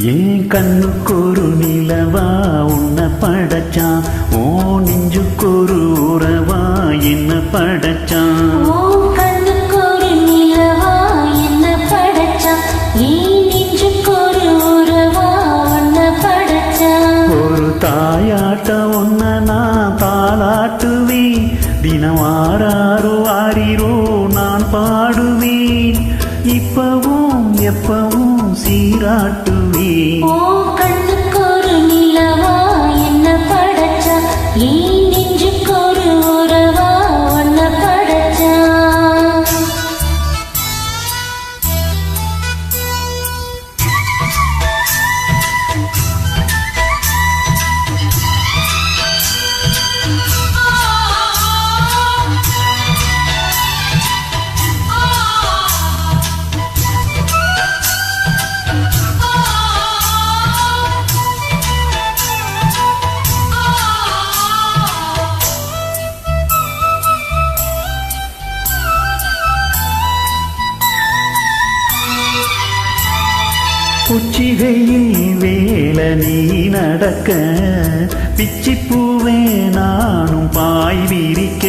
ஏன் கண்ணுக்கொரு நிலவா உன்னை படைச்சான். ஓ நெஞ்சுக்கொரு உறவா என்ன படைச்சான். ஒரு தாயாட்ட ஒன்ன நான் தாளாட்டுவேன். தினம் ஆறாரோ ஆறிரோ நான் பாடுவேன். இப்பவும் எப்பவும் சீராட்டுவே ஓ கண்ணுக்கு ஒரு நிலவா? உச்சிகையில் வேல நீ நடக்க பிச்சிப்பூவே நானும் பாய் விரிக்க.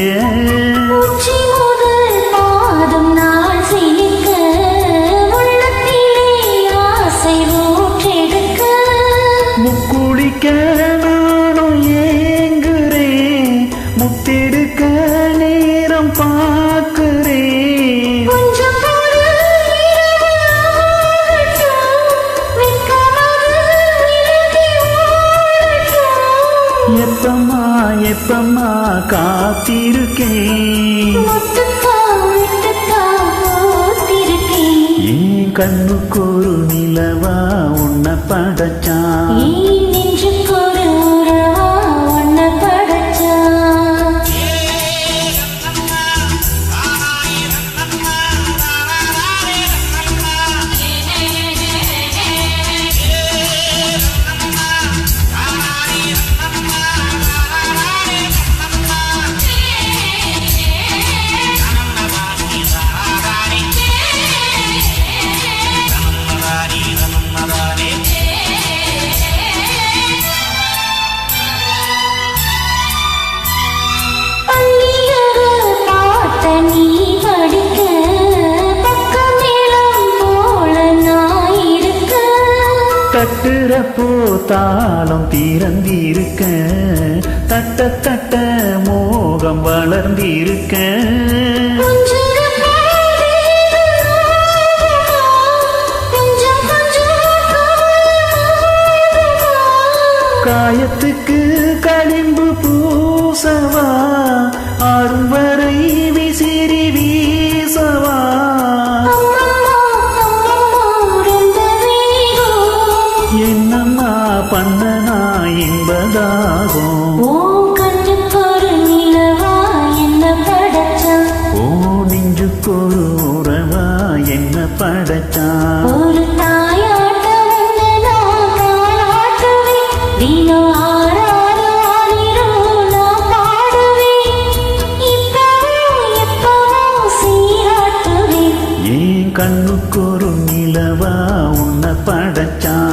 எப்பமா காத்திருக்கேன் போத்திருக்கேன். ஏன் கண்ணுக்கொரு நிலவா உன்னை படைச்சான் தட்டுறப்போ தாளம் திறந்திருக்க தட்ட தட்ட மோகம் வளர்ந்திருக்க. காயத்துக்கு பண்ணனா என்பதாகும் ஓ கண்ணுக்கொரு நிலவா என்ன படைச்சான்? ஓ நெஞ்சுக்கொரு உறவா என்ன படைச்சான்? ஒரு தாயாட்ட உன்னை நான் ஆறாறு கண்ணுக்கொரு நிலவா உன்னை படைச்சான்? ஏன்